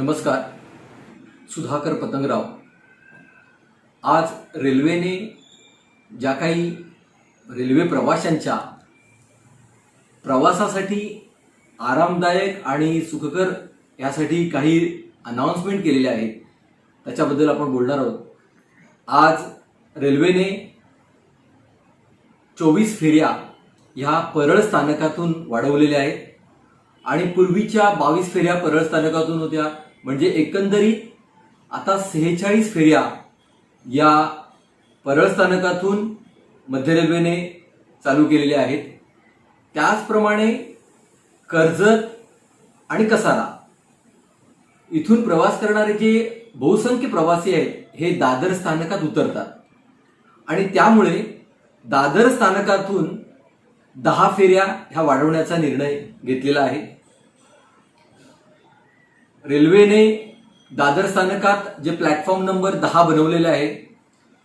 नमस्कार सुधाकर पतंगराव. आज रेल्वेने ज्या काही रेल्वे प्रवाशांच्या प्रवासासाठी आरामदायक आणि सुखकर यासाठी काही अनाऊन्समेंट केलेले आहेत त्याच्याबद्दल आपण बोलणार आहोत. आज रेल्वेने चोवीस फेऱ्या ह्या परळ स्थानकातून वाढवलेल्या आहेत आणि पूर्वीच्या बावीस फेऱ्या परळ स्थानकातून होत्या. म्हणजे एकंदरीत आता सेहेचाळीस फेऱ्या या परळ स्थानकातून मध्य रेल्वेने चालू केलेल्या आहेत. त्याचप्रमाणे कर्जत आणि कसारा इथून प्रवास करणारे जे बहुसंख्य प्रवासी आहेत हे दादर स्थानकात उतरतात. आणि त्यामुळे दादर स्थानकातून दहा फेऱ्या ह्या वाढवण्याचा निर्णय घेतलेला आहे. रेल्वेने दादर स्थानकात जे प्लॅटफॉर्म नंबर दहा बनवलेले आहे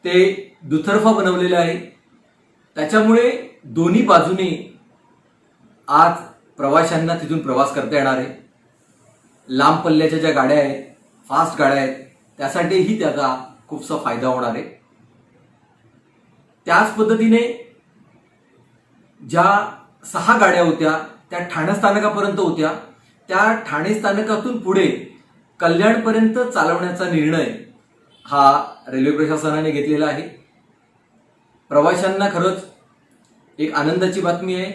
ते दुतर्फा बनवलेले आहे. त्याच्यामुळे दोन्ही बाजूने आज प्रवाशांना तिथून प्रवास करता येणार आहे. लांब पल्ल्याच्या ज्या गाड्या आहेत फास्ट गाड्या आहेत त्यासाठीही त्याचा खूपसा फायदा होणार आहे. त्याच पद्धतीने ज्या सहा गाड्या होत्या त्या ठाणे स्थानकापर्यंत होत्या त्या ठाणे स्थानकातून पुढे कल्याणपर्यंत चालवण्याचा निर्णय हा रेल्वे प्रशासनाने घेतलेला आहे. प्रवाशांना खरंच एक आनंदाची बातमी आहे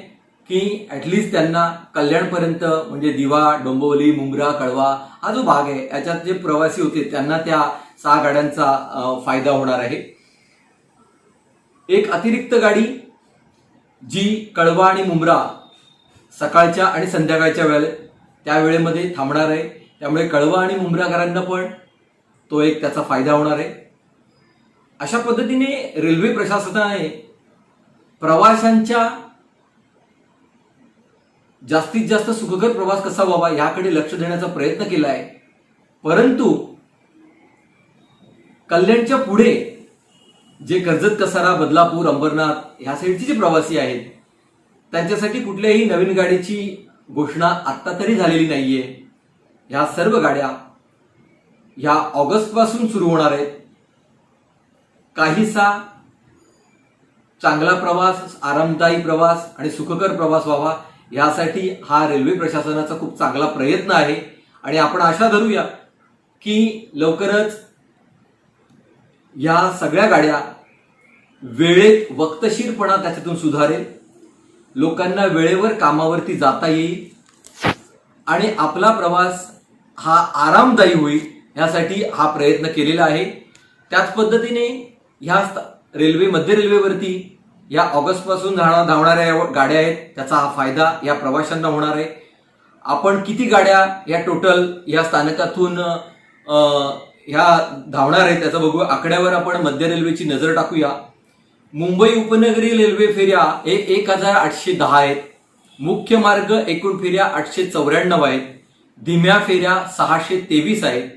की ऍटलिस्ट त्यांना कल्याणपर्यंत म्हणजे दिवा डोंबवली मुंब्रा कळवा हा जो भाग आहे याच्यात जे प्रवासी होते त्यांना त्या सहा गाड्यांचा फायदा होणार आहे. एक अतिरिक्त गाडी जी कळवा आणि मुंब्रा सकाळच्या आणि संध्याकाळच्या वेळेला त्या वेळेमध्ये थांबणार आहे. त्यामुळे कळवा आणि मुंब्राकरांना पण तो एक त्याचा फायदा होणार आहे. अशा पद्धतीने रेल्वे प्रशासनाने प्रवाशांच्या जास्तीत जास्त सुखकर प्रवास कसा व्हावा याकडे लक्ष देण्याचा प्रयत्न केला आहे परंतु कल्याणच्या पुढे जे कर्जत कसारा बदलापूर अंबरनाथ ह्या साईडचे जे प्रवासी आहेत त्यांच्यासाठी कुठल्याही नवीन गाडीची घोषणा आत्ता तरी झालेली नाहीये. ह्या सर्व गाड्या ह्या ऑगस्टपासून सुरू होणार आहेत. काहीसा चांगला प्रवास आरामदायी प्रवास आणि सुखकर प्रवास व्हावा यासाठी हा रेल्वे प्रशासनाचा खूप चांगला प्रयत्न आहे. आणि आपण आशा धरूया की लवकरच या सगळ्या गाड्या वेळेत वक्तशीरपणा त्याच्यातून सुधारेल. लोकांना वेळेवर कामावरती जाता येईल आणि आपला प्रवास हा आरामदायी होईल यासाठी हा प्रयत्न केलेला आहे. त्याच पद्धतीने ह्या स्त- रेल्वे मध्य रेल्वेवरती या ऑगस्टपासून धावणा- धावणाऱ्या गाड्या आहेत. त्याचा हा फायदा या प्रवाशांना होणार आहे. आपण किती गाड्या या टोटल या स्थानकातून ह्या धावणार आहे त्याचं बघू. आकड्यावर आपण मध्य रेल्वेची नजर टाकूया. मुंबई उपनगरी रेल्वे फेऱ्या हे एक हजार आठशे दहा आहेत. मुख्य मार्ग एकूण फेऱ्या आठशे चौऱ्याण्णव आहेत. धीम्या फेऱ्या सहाशे तेवीस आहेत.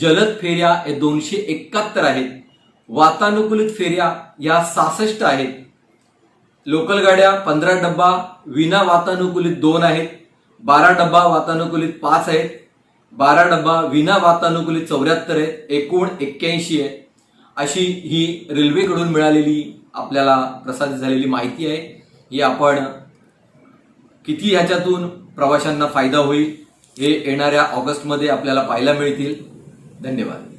जलद फेऱ्या हे दोनशे एकाहत्तर आहेत. वातानुकूलित फेऱ्या या सहासष्ट आहेत. लोकल गाड्या पंधरा डब्बा विना वातानुकूलित दोन आहेत. बारा डब्बा वातानुकूलित पाच आहेत. बारा डब्बा विना वातानुकूलित चौऱ्याहत्तर आहेत. एकूण एक्क्याऐंशी आहे अशी ही रेल्वेकडून मिळालेली आपल्याला प्रसारित झालेली माहिती आहे. ही आपण किती ह्याच्यातून प्रवाशांना फायदा होईल हे येणाऱ्या ऑगस्टमध्ये आपल्याला पाहायला मिळतील. धन्यवाद.